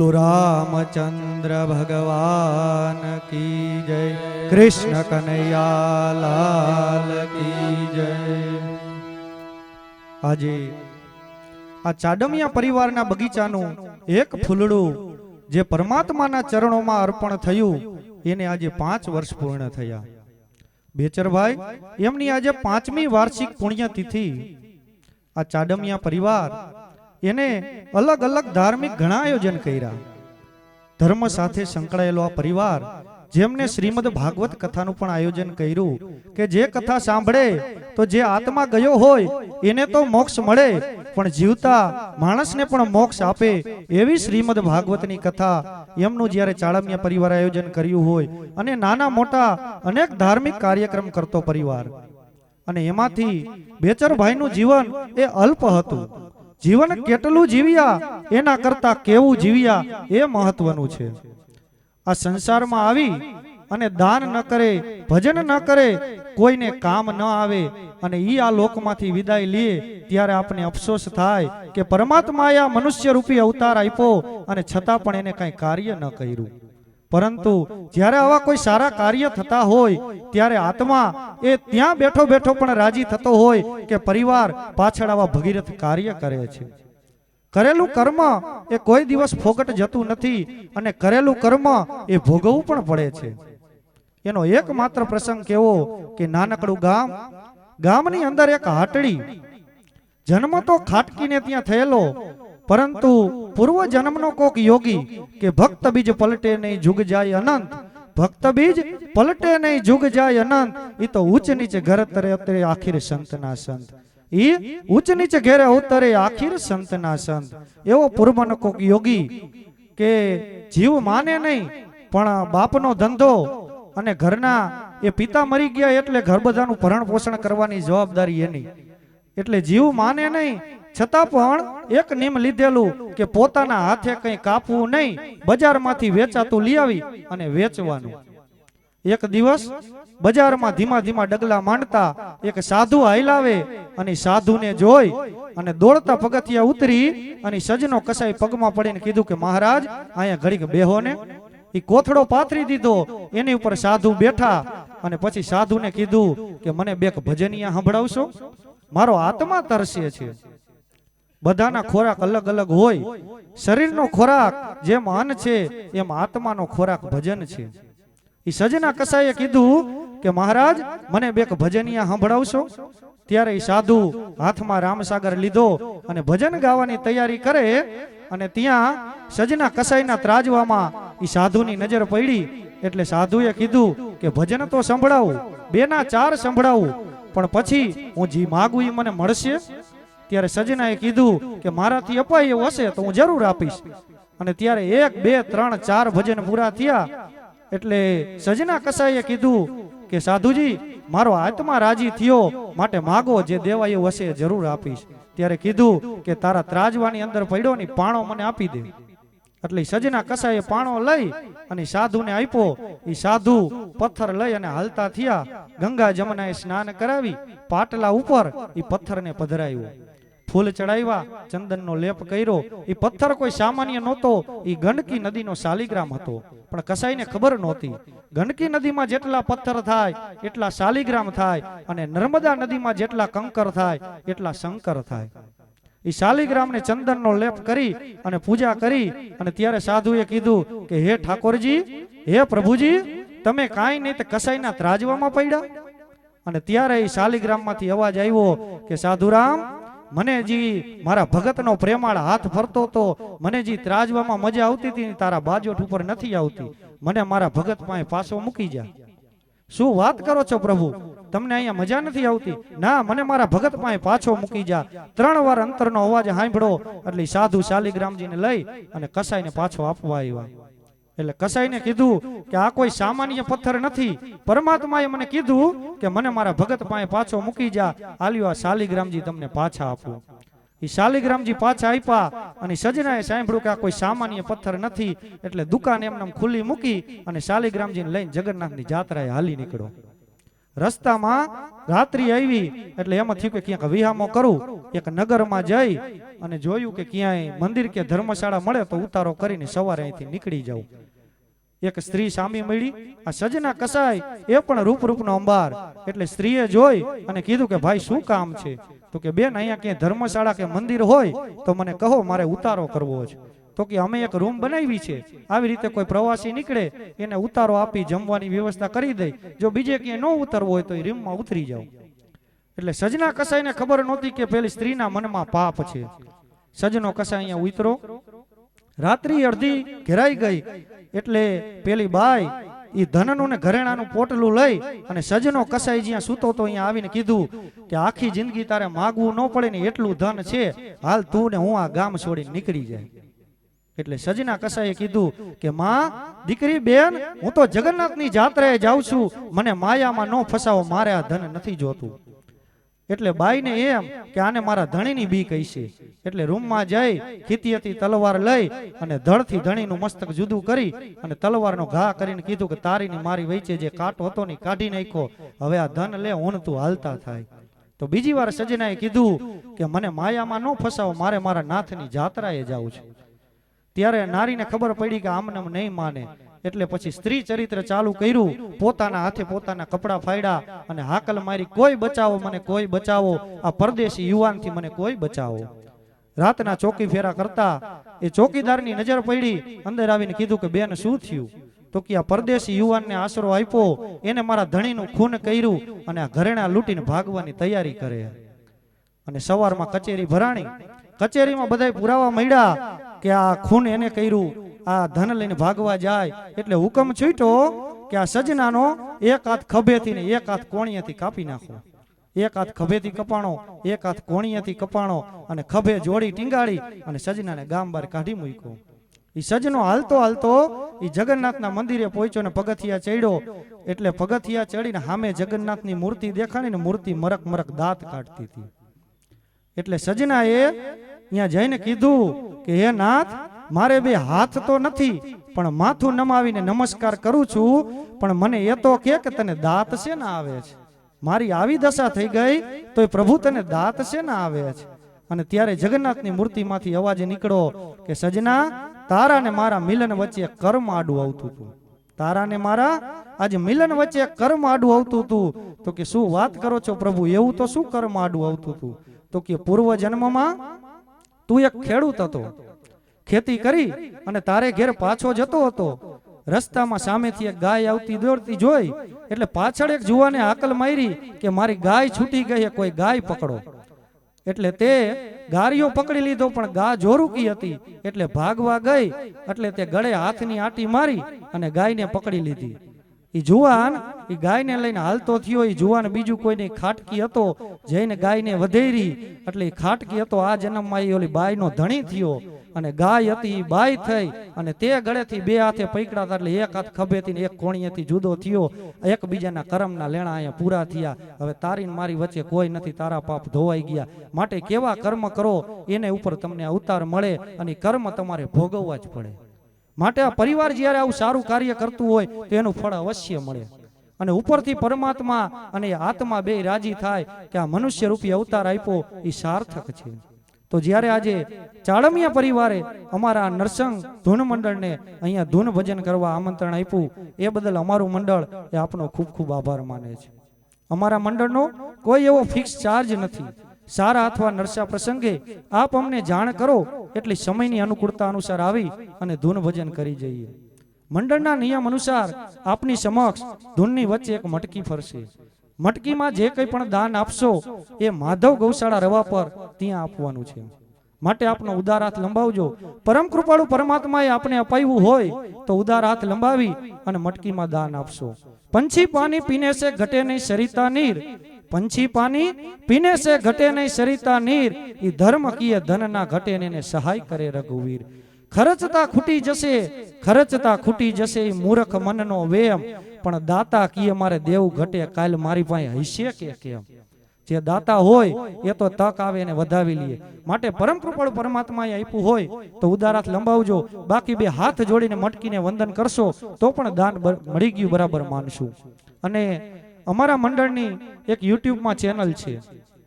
રામચંદ્ર ભગવાન કી જય, કૃષ્ણ કનૈયા કી જય. આજે આ ચાડમિયા પરિવારના બગીચાનું એક ફૂલડું જે પરમાત્માના ચરણોમાં અર્પણ થયું, એને આજે પાંચ વર્ષ પૂર્ણ થયા. બેચરભાઈ, એમની આજે પાંચમી વાર્ષિક પુણ્યતિથિ. આ ચાડમિયા પરિવાર એને અલગ અલગ ધાર્મિક ઘણા આયોજન કર્યા. ધર્મ સાથે સંકળાયેલો આ પરિવાર, જેમને શ્રીમદ ભાગવત કથાનું પણ આયોજન કર્યું કે જે કથા સાંભળે, તો જે આત્મા ગયો હોય, એને તો મોક્ષ મળે, પણ જીવતા માણસને પણ મોક્ષ આપે એવી શ્રીમદ ભાગવતની કથા એમનું જ્યારે ચાળમિયા પરિવાર આયોજન કર્યું હોય અને નાના મોટા અનેક ધાર્મિક કાર્યક્રમ કરતો પરિવાર. અને એમાંથી બેચરભાઈનું જીવન એ અલ્પ હતું. જીવન કેટલું જીવ્યા? એના કરતા કેવું જીવ્યા? એ મહત્વનું છે. આ સંસારમાં આવી અને દાન ન કરે, ભજન ન કરે, કોઈને કામ ન આવે અને ઈ આ લોકમાંથી વિદાય લે, ત્યારે આપણે અફસોસ થાય કે પરમાત્માએ આ મનુષ્ય રૂપી અવતાર આપ્યો અને છતાં પણ એને કાંઈ કાર્ય ન કર્યું. પરંતુ જ્યારે આવા કોઈ સારા કાર્ય થતા હોય, ત્યારે આત્મા એ ત્યાં બેઠો બેઠો પણ રાજી થતો હોય કે પરિવાર પાછળ આવા ભગીરથ કાર્ય કરે છે. કરેલું કર્મ એ કોઈ દિવસ ફોગટ જતું નથી અને કરેલું કર્મ એ ભોગવવું પણ પડે છે. એનો એકમાત્ર પ્રસંગ કેવો કે નાનકડું ગામ, ગામની અંદર એક હાટડી. જન્મ તો ખાટકીને ત્યાં થયેલો પરંતુ પૂર્વ જન્મનો કોક યોગી કે ભક્ત બીજ પલટે નહીં, જુગ જાય અનંત. ભક્ત બીજ પલટે નહીં, જુગ જાય અનંત. એ તો ઉચ્ચ નીચે ઘર તરે અતરે આખીર સંતના સંત. ઈ ઉચ્ચ નીચે ઘેરે ઉતરે આખીર સંતના સંત. એવો પૂર્વનો કોક યોગી કે જીવ માને નહીં, પણ બાપનો ધંધો અને ઘરના એ પિતા મરી ગયા એટલે ઘર બધાનું ભરણ પોષણ કરવાની જવાબદારી એની. એટલે જીવ માને નહીં છતાં પણ એક નિયમ લીધેલું કે પોતાના હાથે કંઈ કાપવું નહીં, બજારમાંથી વેચાતું લઈ આવી અને વેચવાનું. એક દિવસ બજારમાં ધીમા ધીમા ડગલા માંડતા એક સાધુ હાઈલાવે અને સાધુને જોઈ અને દોડતા પગથિયા ઉતરી અને સજનો કસાઈ પગમાં પડીને કીધું કે, મહારાજ, અહીંયા ઘડીક બેહો ને. એ કોથળો પાથરી દીધો, એની ઉપર સાધુ બેઠા અને પછી સાધુને કીધું કે, મને બેક ભજનિયા સંભળાવશો? મારો આત્મા તરસે છે. બધાના ખોરાક અલગ અલગ હોય. શરીરનો ખોરાક જેમ અન્ન છે એમ આત્માનો ખોરાક ભજન છે. એ સજના કસાઈએ કીધું કે મહારાજ મને બેક ભજનિયા સાંભળાવશો. ત્યારે એ સાધુ હાથમાં રામસાગર લીધો અને ભજન ગાવાની તૈયારી કરે અને ત્યાં સજના કસાઈના ત્રાજવામાં એ સાધુની નજર પડી. એટલે સાધુએ કીધું કે ભજન તો સંભળાવું. બેના ચાર સંભળાવું. પણ પછી હું જી માગું એ મને મળશે. ત્યારે સજનાએ કીધું કે મારાથી અપાય એવું હશે તો હું જરૂર આપીશ. અને ત્યારે એક, બે, ત્રણ, ચાર ભજન પૂરા થયા. એટલે સજના કસાઈએ કીધું કે, સાધુજી, મારો આત્મા રાજી થયો, માટે માગો જે દેવા એવું હશે જરૂર આપીશ. ત્યારે કીધું કે, તારા ત્રાજવાની અંદર પડ્યો ને પાણો મને આપી દે. એટલે સજના કસાએ પાણો લઈ અને સાધુને આપ્યો. એ સાધુ પથ્થર લઈ અને હાલતા થયા. ગંગા જમનાએ સ્નાન કરાવી. પાટલા ઉપર એ પથ્થરને પધરાવ્યો ફૂલ ચડાવ્યા, ચંદનનો લેપ કર્યો. એ પથ્થર કોઈ સામાન્ય નહોતો. એ ગંડકી નદીનો શાલિગ્રામ હતો. પણ કસાઈને ખબર નહોતી. ગંડકી નદીમાં જેટલા પથ્થર થાય, એટલા શાલિગ્રામ થાય અને નર્મદા નદીમાં જેટલા કંકર થાય, એટલા શંકર થાય. એ શાલિગ્રામને ચંદનનો લેપ કરી અને પૂજા કરી અને ત્યારે સાધુએ કીધું કે, હે ઠાકોરજી, હે પ્રભુજી, તમે કાંઈ નહીં તે કસાઈના ત્રાજવામાં પડ્યા. અને ત્યારે એ શાલિગ્રામમાંથી અવાજ આવ્યો કે, સાધુરામ મને જી મારા ભગતનો પ્રેમાળ હાથ ફરતો તો મને જી ત્રાજવામાં મજા આવતી હતી તારા બાજોઠ ઉપર નથી આવતી. મને મારા ભગત પાસે પાછો મૂકી જા. શું વાત કરો છો પ્રભુ? તમને અહીંયા મજા નથી આવતી? ના, મને મારા ભગત પાસે પાછો મૂકી જા. ત્રણ વાર અંતરનો અવાજ સાંભળો. એટલે સાધુ શાલિગ્રામજીને લઈ અને કસાઈને પાછો આપવા આવ્યા. એટલે કસાઈને કીધું કે આ કોઈ સામાન્ય પથ્થર નથી. પરમાત્માએ મને કીધું કે મને મારા ભગત પાસે પાછો મૂકી જા. આલ્યો આ શાલિગ્રામજી તમને પાછા આપું. એ શાલિગ્રામજી પાછા આપ્યા અને સજનાએ સાંભળ્યું કે આ કોઈ સામાન્ય પથ્થર નથી. એટલે દુકાન એમને ખુલ્લી મૂકી અને શાલિગ્રામજીને લઈને જગન્નાથની જાત્રાએ હાલી નીકળ્યો. રસ્તામાં રાત્રિ આવી, એટલે એમાં થયું કે ક્યાંક વિહામો કરું, એક નગરમાં જઈ અને જોયું કે ક્યાંય મંદિર કે ધર્મશાળા મળે તો ઉતારો કરીને સવારે અહીંથી નીકળી જાઉં. એક સ્ત્રી સામી મળી, આ સજના કસાય, એ પણ રૂપ રૂપનો અંબાર, એટલે સ્ત્રીએ જોઈ અને કીધું કે, ભાઈ, શું કામ છે? તો કે, બેન, અહીંયા ક્યાંય ધર્મશાળા કે મંદિર હોય તો મને કહો, મારે ઉતારો કરવો છે. તો કે અમે એક રૂમ બનાવી છે. આવી રીતે કોઈ પ્રવાસી નીકળે, એને ઉતારો આપી જમવાની વ્યવસ્થા કરી દે. જો બીજે ક્યાંય ન ઉતરવું હોય તો એ રૂમમાં ઉતરી જાઓ. એટલે સજના કસાઈને ખબર નહોતી કે પેલી સ્ત્રીના મનમાં પાપ છે. સજનો કસાઈ અહીંયા ઉતરો. રાત્રિ અડધી ઘેરાઈ ગઈ. એટલે પેલી બાઈ એ ધનનું ને ઘરેણાનું પોટલું લઈ અને સજનો કસાઈ જ્યાં સૂતો તો અહીંયા આવીને કીધું કે આખી જિંદગી તારે માગવું ન પડે ને એટલું ધન છે. હાલ તું ને હું આ ગામ છોડીને નીકળી જાય. એટલે સજના કસાઈએ કીધું કે, માં, દીકરી બેન, હું તો જગન્નાથની જાત્રાએ જાઉં છું. મને માયામાં ન ફસાવો, મારે આ ધન નથી જોતું. એટલે બાઈને એમ કે, આને મારા ધણીની બી કહી છે એટલે રૂમમાં જઈ ખીતી હતી તલવાર લઈ અને ધડથી ધણીનું મસ્તક જુદું કરી અને તલવારનો ઘા કરીને કીધું કે, તારીની મારી વચ્ચે જે કાંટો હતો ને કાઢી નાખ્યો. હવે આ ધન લે, હું તું હાલતા થાય. તો બીજી વાર સજનાએ કીધું કે, મને માયામાં ન ફસાવો, મારે મારા નાથની જાત્રાએ જાવું છે. ત્યારે નારીને ખબર પડી કે આમને નહીં માને. એટલે પછી સ્ત્રી ચરિત્ર ચાલુ કર્યું, પોતાના હાથે પોતાના કપડા ફાડ્યા અને હાકલ મારી, કોઈ બચાવો મને, કોઈ બચાવો. આ પરદેશી યુવાનથી મને કોઈ બચાવો. રાતના ચોકી ફેરા કરતા એ ચોકીદારની નજર પડી, અંદર આવીને કીધું કે, બેન, શું થયું? તો કે આ પરદેશી યુવાનને આશરો આપ્યો, એને મારા ધણીનું ખૂન કર્યું અને આ ઘરેણા લૂંટીને ભાગવાની તૈયારી કરે. અને સવારમાં કચેરી ભરાણી, કચેરીમાં બધા પુરાવા મળ્યા કે આ ખૂન એને કર્યું. આ ધન લઈને ભાગવા જાય. એટલે હુકમ છૂટ્યો કે આ સજનાનો એક હાથ ખભેથી ને એક હાથ કોણીએથી કાપી નાખો. એક હાથ ખભેથી કપાણો, એક હાથ કોણીએથી કપાણો અને ખભે જોડી ટીંગાળી અને સજનાને ગામ બહાર કાઢી મૂક્યો. ઈ સજનો હાલતો હાલતો ઈ જગન્નાથના મંદિરે પહોંચ્યો ને પગથિયા ચડ્યો. એટલે પગથિયા ચડીને સામે જગન્નાથની મૂર્તિ દેખાણી ને મૂર્તિ મરક મરક દાંત કાઢતી હતી. એટલે સજનાએ અહીંયા જઈને કીધું કે, હે નાથ, મારે બે હાથ તો નથી, પણ માથું નમાવીને નમસ્કાર કરું છું, પણ મને એ તો કે તને દાંત છે ને આવે છે? મારી આવી દશા થઈ ગઈ તો એ પ્રભુ તને દાંત છે ને આવે છે? અને ત્યારે જગન્નાથની મૂર્તિમાંથી અવાજ નીકળો કે, સજના તારા ને મારા મિલન વચ્ચે કર્મ આડું આવતું હતું. તારા ને મારા, આજે મિલન વચ્ચે કર્મ આડું આવતું હતું. તો કે, શું વાત કરો છો પ્રભુ? એવું તો શું કર્મ આડું આવતું હતું? તો કે પૂર્વ જન્મમાં તું એક ખેડૂત હતો. ખેતી કરી અને તારે ઘેર પાછો જતો હતો. રસ્તામાં સામેથી એક ગાય આવતી દોડતી જોઈ, એટલે પાછળ એક જુવાને આકલ મારી કે મારી ગાય છૂટી ગઈ કોઈ ગાય પકડો. એટલે તે ગારીઓ પકડી લીધો, પણ ગા જોરુકી હતી, એટલે ભાગવા ગઈ, એટલે તે ગળે હાથની આટી મારી અને ગાયને પકડી લીધી. ઈ જુવાન એ ગાયને લઈને હાલતો થયો એ જુવાન બીજું કોઈની ખાટકી હતો, જઈને ગાયને વધેરી, એટલે ખાટકી હતો, આ જન્મમાં એ ઓલી બાયનો ધણી થયો, અને ગાય હતી એ બાય થઈ, અને તે ગળેથી બે હાથે પકડાતા, એટલે એક હાથ ખભેથી એક કોણીએથી જુદો થયો, એકબીજાના કર્મના લેણા અહીંયા પૂરા થયા, હવે તારીને મારી વચ્ચે કોઈ નથી, તારા પાપ ધોવાઈ ગયા, માટે કેવા કર્મ કરો, એને ઉપર તમને અવતાર મળે, અને કર્મ તમારે ભોગવવા જ પડે. માટે આ પરિવાર જ્યારે આવું સારું કાર્ય કરતું હોય, તો એનું ફળ અવશ્ય મળે. અને ઉપરથી પરમાત્મા અને આત્મા બે રાજી થાય કે આ મનુષ્ય રૂપી અવતાર આપ્યો, એ સાર્થક છે. તો જ્યારે આજે ચાળમિયા પરિવારે અમારા નરસંગ ધૂન મંડળને અહીંયા ધૂન ભજન કરવા આમંત્રણ આપ્યું, એ બદલ અમારું મંડળ એ આપનો ખૂબ ખૂબ આભાર માને છે. અમારા મંડળનો કોઈ એવો ફિક્સ ચાર્જ નથી. સારા અથવા નરસા પ્રસંગે આપ અમને જાણ કરો એટલી સમયની અનુકૂળતા અનુસાર આવી અને ધૂન ભજન કરી જઈએ. મંડળના નિયમ અનુસાર આપની સમક્ષ ધૂનની વચ્ચે એક મટકી ફરશે. મટકીમાં જે કંઈ પણ દાન આપશો એ માધવ ગૌશાળા રવા પર ત્યાં આપવાનું છે. માટે આપનો ઉદાર હાથ લંબાવજો. પરમ કૃપાળુ પરમાત્માએ આપણે અપાયું હોય તો ઉદાર હાથ લંબાવી અને મટકીમાં દાન આપશો. પંછી પાણી પીને છે ઘટે નહીં, સરિતા નીર. પંછી પાણી પીને છે ઘટે નહીં સરિતા નીર. ઈ ધર્મ કીય ધન ના ઘટે ને સહાય કરે રઘુવીર. ખર્ચતા ખૂટી જશે, ખર્ચતા ખૂટી જશે એ મૂર્ખ મનનો વેમ. પણ દાતા કીએ મારે દેવું ઘટે, કાલ મારી પાસે હશે કે કેમ? જે દાતા હોય, એ તો તક આવે એને વધાવી લઈએ માટે પરમ કૃપાળુ પરમાત્માએ આપ્યું હોય, તો ઉદારાત લંબાવજો. બાકી બે હાથ જોડીને મટકીને વંદન કરશો, તો પણ દાન મળી ગયું બરાબર માનશું. અને અમારા મંડળની એક યુટ્યુબમાં ચેનલ છે.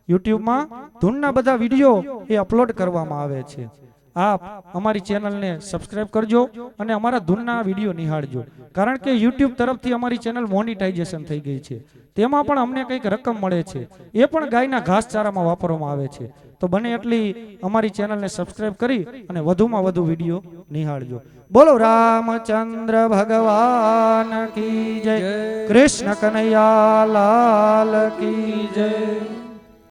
યુટ્યુબમાં ધૂનના બધા વીડિયો એ અપલોડ કરવામાં આવે છે. આપ અમારી ચેનલને સબસ્ક્રાઇબ કરજો અને અમારા ધૂનના વીડિયો નિહાળજો. કારણ કે યુટ્યુબ તરફથી અમારી ચેનલ મોનિટાઇઝેશન થઈ ગઈ છે. તેમાં પણ અમને કંઈક રકમ મળે છે. એ પણ ગાયના ઘાસચારામાં વાપરવામાં આવે છે. તો બને એટલી અમારી ચેનલને સબસ્ક્રાઇબ કરી અને વધુમાં વધુ વીડિયો નિહાળજો. બોલો રામચંદ્ર ભગવાન કી જય. કૃષ્ણ કનૈયા લાલ કી જય.